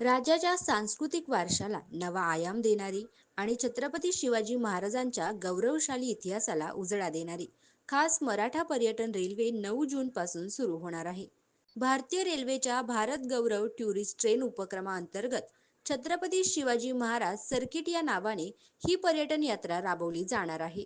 राज्याच्या सांस्कृतिक वारशाला नवा आयाम देणारी आणि छत्रपती शिवाजी महाराजांच्या गौरवशाली इतिहासाला उजळा देणारी खास मराठा पर्यटन रेल्वे नऊ जून पासून सुरू होणार आहे. भारतीय रेल्वेच्या भारत गौरव टुरिस्ट ट्रेन उपक्रमाअंतर्गत छत्रपती शिवाजी महाराज सर्किट या नावाने ही पर्यटन यात्रा राबवली जाणार आहे.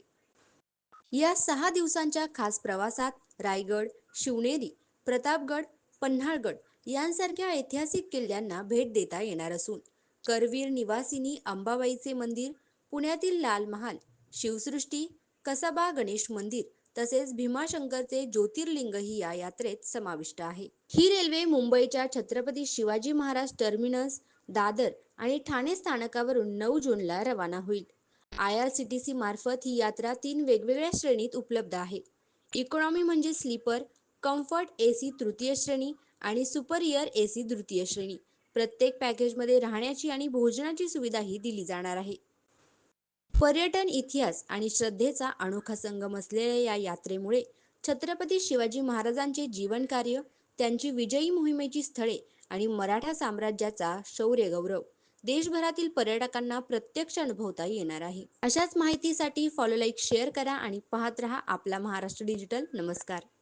या सहा दिवसांच्या खास प्रवासात रायगड, शिवनेरी, प्रतापगड, पन्हाळगड यांसारख्या ऐतिहासिक किल्ल्यांना भेट देता येणार असून करवीर निवासिनी अंबाबाईचे मंदिर, पुण्यातील लाल महाल, शिवसृष्टी, कसबा गणेश मंदिर तसेच भीमाशंकरचे ज्योतिर्लिंगही या यात्रेत समाविष्ट आहे. ही रेल्वे मुंबईच्या छत्रपती शिवाजी महाराज टर्मिनस, दादर आणि ठाणे स्थानकावरून नऊ जूनला रवाना होईल. आय आर सी टी मार्फत ही यात्रा तीन वेगवेगळ्या श्रेणीत उपलब्ध आहे. इकॉनॉमी म्हणजे स्लीपर, कम्फर्ट ए सी तृतीय श्रेणी आणि सुपर ए सी द्वितीय श्रेणी. प्रत्येक पॅकेजमध्ये राहण्याची आणि भोजनाची सुविधाही दिली जाणार आहे. पर्यटन इतिहास आणि श्रद्धेचा अनोखा संगम असलेल्या या यात्रेमुळे छत्रपती शिवाजी महाराजांचे जीवनकार्य, त्यांची विजयी मोहिमेची स्थळे आणि मराठा साम्राज्याचा शौर्यगौरव देशभरातील पर्यटकांना प्रत्यक्ष अनुभवता येणार आहे. अशाच माहितीसाठी फॉलो, लाईक, शेअर करा आणि पाहत रहा आपला महाराष्ट्र डिजिटल. नमस्कार.